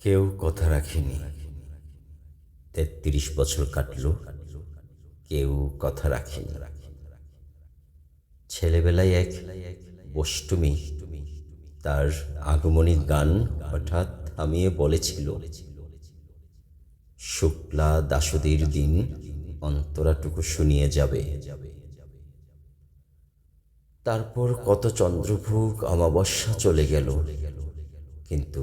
কেউ কথা রাখেনি। তেত্রিশ বছর কাটল, কেউ কথা রাখেনি। ছেলেবেলায় এক বষ্টমী তার আগমনী গান হঠাৎ থামিয়ে বলেছিল, শুক্লা দাসদীর দিন অন্তরাটুকু শুনিয়ে যাবে। তারপর কত চন্দ্রভোগ অমাবস্যা চলে গেল, কিন্তু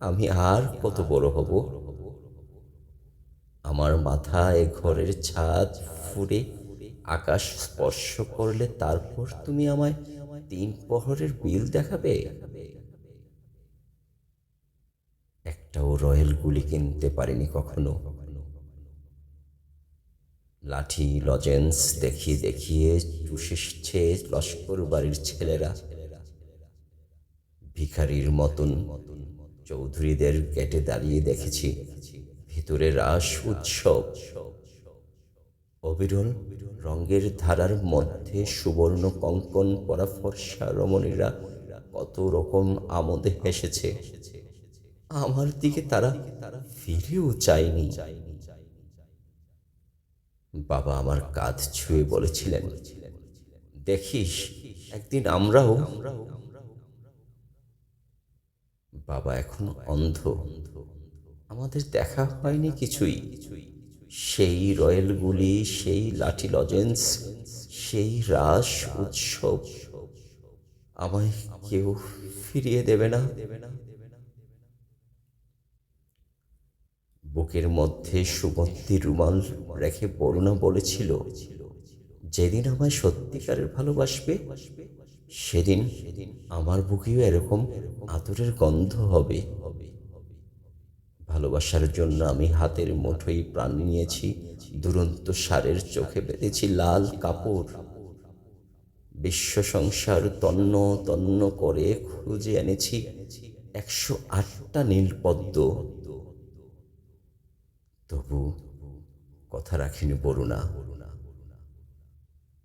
আমি আর কত বড় হব? আমার মাথায় ঘরের ছাদ ফুরে আকাশ স্পর্শ করলে তারপর তুমি আমায় তিন প্রহরের বিল দেখাবে? একটাও রয়্যাল গুলি কিনতে পারিনি কখনো। লাঠি, লজেন্স দেখিয়ে দেখিয়ে চুষেছে লস্কর বাড়ির ছেলেরা। ভিখারির মতন মতন চৌধুরীদের গেটে দাঁড়িয়ে দেখেছি। ভিতরে রাস, উৎসব। অবিরল রঙের ধারার মধ্যে সুবর্ণ কঙ্কন পরা ফর্সা রমণীরা কত রকম আমোদে হেসেছে। আমার দিকে তারা ফিরেও চায়নি। বাবা আমার কাঁধ ছুঁয়ে বলেছিলেন, দেখিস, একদিন আমরাও বাবা এখন অন্ধ। আমাদের দেখা হয়নি কিছুই। সেই রয়েলগুলি সেই লাঠি লজেন্স, সেই রাস উৎসব আমায় কেউ ফিরিয়ে দেবে না। বুকের মধ্যে সুগন্ধি রুমাল রেখে বরুণা বলেছিল, যেদিন আমায় সত্যিকারের ভালোবাসবে সেদিন আমার বুকেও এরকম আতরের গন্ধ হবে। ভালোবাসার জন্য আমি হাতের মুঠোই প্রাণ নিয়েছি। দুরন্ত সারের চোখে বেঁধেছি লাল কাপড়। বিশ্ব সংসার তন্ন তন্ন করে খুঁজে এনেছি একশো আটটা নীলপদ্ম। তবু কথা রাখিনি বরুণা।